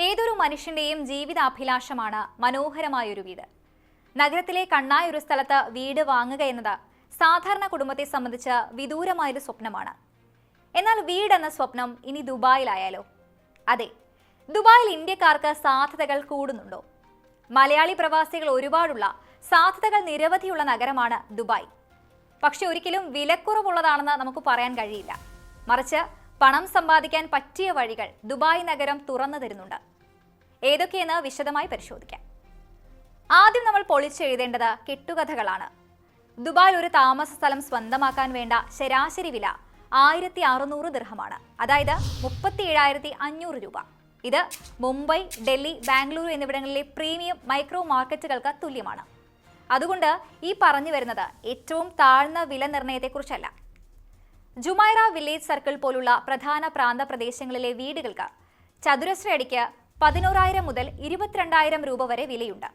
ഏതൊരു മനുഷ്യന്റെയും ജീവിതാഭിലാഷമാണ് മനോഹരമായൊരു വീട്. നഗരത്തിലെ കണ്ണായൊരു സ്ഥലത്ത് വീട് വാങ്ങുക എന്നത് സാധാരണ കുടുംബത്തെ സംബന്ധിച്ച് വിദൂരമായൊരു സ്വപ്നമാണ്. എന്നാൽ വീടെന്ന സ്വപ്നം ഇനി ദുബായിലായാലോ? അതെ ദുബായിൽ ഇന്ത്യക്കാർക്ക് സാധ്യതകൾ കൂടുന്നുണ്ടോ? മലയാളി പ്രവാസികൾ ഒരുപാടുള്ള സാധ്യതകൾ നിരവധിയുള്ള നഗരമാണ് ദുബായ്. പക്ഷെ ഒരിക്കലും വിലക്കുറവുള്ളതാണെന്ന് നമുക്ക് പറയാൻ കഴിയില്ല. മറിച്ച് പണം സമ്പാദിക്കാൻ പറ്റിയ വഴികൾ ദുബായ് നഗരം തുറന്നു തരുന്നുണ്ട്. ഏതൊക്കെയെന്ന് വിശദമായി പരിശോധിക്കാം. ആദ്യം നമ്മൾ പൊളിച്ചെഴുതേണ്ടത് കെട്ടുകഥകളാണ്. ദുബായിൽ ഒരു താമസ സ്ഥലം സ്വന്തമാക്കാൻ വേണ്ട ശരാശരി വില ആയിരത്തി അറുന്നൂറ് ദൃഹമാണ് അതായത് മുപ്പത്തി ഏഴായിരത്തി അഞ്ഞൂറ് രൂപ. ഇത് മുംബൈ ഡൽഹി ബാംഗ്ലൂരു എന്നിവിടങ്ങളിലെ പ്രീമിയം മൈക്രോ മാർക്കറ്റുകൾക്ക് തുല്യമാണ്. അതുകൊണ്ട് ഈ പറഞ്ഞു വരുന്നത് ഏറ്റവും താഴ്ന്ന വില നിർണയത്തെക്കുറിച്ചല്ല ജുമൈറ വില്ലേജ് സർക്കിൾ പോലുള്ള പ്രധാന പ്രാന്ത പ്രദേശങ്ങളിലെ വീടുകൾക്ക് ചതുരശ്ര അടിക്ക് പതിനോറായിരം മുതൽ ഇരുപത്തിരണ്ടായിരം രൂപ വരെ വിലയുണ്ട്.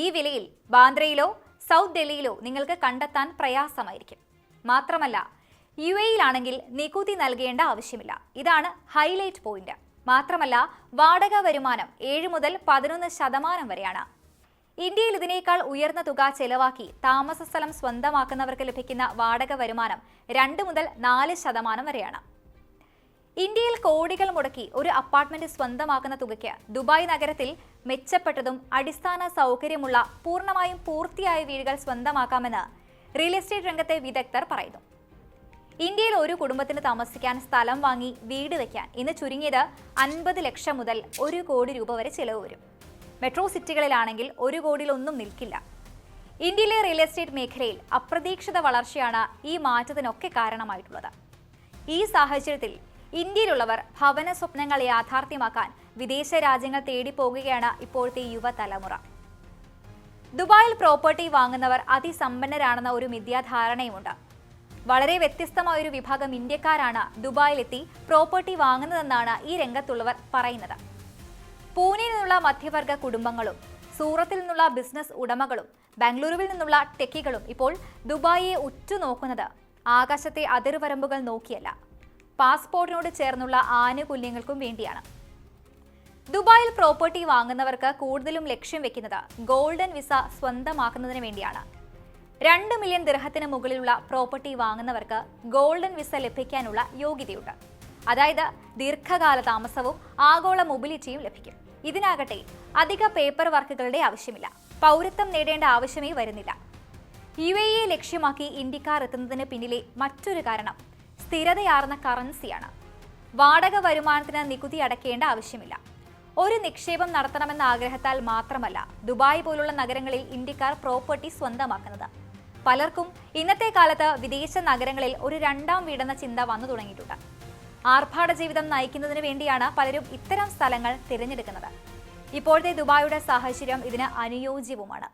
ഈ വിലയിൽ ബാന്ദ്രയിലോ സൗത്ത് ഡൽഹിയിലോ നിങ്ങൾക്ക് കണ്ടെത്താൻ പ്രയാസമായിരിക്കും. മാത്രമല്ല യു എയിലാണെങ്കിൽ നികുതി നൽകേണ്ട ആവശ്യമില്ല. ഇതാണ് ഹൈലൈറ്റ് പോയിന്റ്. മാത്രമല്ല വാടക വരുമാനം ഏഴ് മുതൽ പതിനൊന്ന് ശതമാനം വരെയാണ്. ഇന്ത്യയിൽ ഇതിനേക്കാൾ ഉയർന്ന തുക ചെലവാക്കി താമസ സ്ഥലം സ്വന്തമാക്കുന്നവർക്ക് ലഭിക്കുന്ന വാടക വരുമാനം രണ്ട് മുതൽ നാല് ശതമാനം വരെയാണ്. ഇന്ത്യയിൽ കോടികൾ മുടക്കി ഒരു അപ്പാർട്ട്മെന്റ് സ്വന്തമാക്കുന്ന തുകയ്ക്ക് ദുബായ് നഗരത്തിൽ മെച്ചപ്പെട്ടതും അടിസ്ഥാന സൗകര്യമുള്ള പൂർണമായും പൂർത്തിയായ വീടുകൾ സ്വന്തമാക്കാമെന്ന് റിയൽ എസ്റ്റേറ്റ് രംഗത്തെ വിദഗ്ധർ പറയുന്നു. ഇന്ത്യയിൽ ഒരു കുടുംബത്തിന് താമസിക്കാൻ സ്ഥലം വാങ്ങി വീട് വയ്ക്കാൻ ഇന്ന് ചുരുങ്ങിയത് അൻപത് ലക്ഷം മുതൽ ഒരു കോടി രൂപ വരെ ചിലവ് വരും. മെട്രോ സിറ്റികളിലാണെങ്കിൽ ഒരു കോടിയിലൊന്നും നിൽക്കില്ല. ഇന്ത്യയിലെ റിയൽ എസ്റ്റേറ്റ് മേഖലയിൽ അപ്രതീക്ഷിത വളർച്ചയാണ് ഈ മാറ്റത്തിനൊക്കെ കാരണമായിട്ടുള്ളത്. ഈ സാഹചര്യത്തിൽ ഇന്ത്യയിലുള്ളവർ ഭവന സ്വപ്നങ്ങൾ യാഥാർത്ഥ്യമാക്കാൻ വിദേശ രാജ്യങ്ങൾ തേടി പോകുകയാണ് ഇപ്പോഴത്തെ യുവതലമുറ. ദുബായിൽ പ്രോപ്പർട്ടി വാങ്ങുന്നവർ അതിസമ്പന്നരാണെന്ന ഒരു മിഥ്യാധാരണയുമുണ്ട്. വളരെ വ്യത്യസ്തമായ ഒരു വിഭാഗം ഇന്ത്യക്കാരാണ് ദുബായിലെത്തി പ്രോപ്പർട്ടി വാങ്ങുന്നതെന്നാണ് ഈ രംഗത്തുള്ളവർ പറയുന്നത്. പൂനെയിൽ നിന്നുള്ള മധ്യവർഗ കുടുംബങ്ങളും സൂറത്തിൽ നിന്നുള്ള ബിസിനസ് ഉടമകളും ബാംഗ്ലൂരുവിൽ നിന്നുള്ള ടെക്കികളും ഇപ്പോൾ ദുബായിയെ ഉറ്റുനോക്കുന്നത് ആകാശത്തെ അതിർവരമ്പുകൾ നോക്കിയല്ല. പാസ്പോർട്ടിനോട് ചേർന്നുള്ള ആനുകൂല്യങ്ങൾക്കും വേണ്ടിയാണ്. ദുബായിൽ പ്രോപ്പർട്ടി വാങ്ങുന്നവർക്ക് കൂടുതലും ലക്ഷ്യം വെക്കുന്നത് ഗോൾഡൻ വിസ സ്വന്തമാക്കുന്നതിന് വേണ്ടിയാണ്. രണ്ട് മില്യൺ ദിർഹത്തിന് മുകളിലുള്ള പ്രോപ്പർട്ടി വാങ്ങുന്നവർക്ക് ഗോൾഡൻ വിസ ലഭിക്കാനുള്ള യോഗ്യതയുണ്ട്. അതായത് ദീർഘകാല താമസവും ആഗോള മൊബിലിറ്റിയും ലഭിക്കും. ഇതിനാകട്ടെ അധിക പേപ്പർ വർക്കുകളുടെ ആവശ്യമില്ല. പൗരത്വം നേടേണ്ട ആവശ്യമേ വരുന്നില്ല. യു എ ലക്ഷ്യമാക്കി ഇന്ത്യക്കാർ എത്തുന്നതിന് പിന്നിലെ മറ്റൊരു കാരണം സ്ഥിരതയാർന്ന കറൻസിയാണ്. വാടക വരുമാനത്തിന് നികുതി അടയ്ക്കേണ്ട ആവശ്യമില്ല. ഒരു നിക്ഷേപം നടത്തണമെന്ന ആഗ്രഹത്താൽ മാത്രമല്ല ദുബായ് പോലുള്ള നഗരങ്ങളിൽ ഇന്ത്യക്കാർ പ്രോപ്പർട്ടി സ്വന്തമാക്കുന്നത്. പലർക്കും ഇന്നത്തെ കാലത്ത് വിദേശ നഗരങ്ങളിൽ ഒരു രണ്ടാം വീടെന്ന ചിന്ത വന്നു തുടങ്ങിയിട്ടുണ്ട്. ആർഭാട ജീവിതം നയിക്കുന്നതിന് വേണ്ടിയാണ് പലരും ഇത്തരം സ്ഥലങ്ങൾ തിരഞ്ഞെടുക്കുന്നത്. ഇപ്പോഴത്തെ ദുബായിയുടെ സാഹചര്യം ഇതിന് അനുയോജ്യവുമാണ്.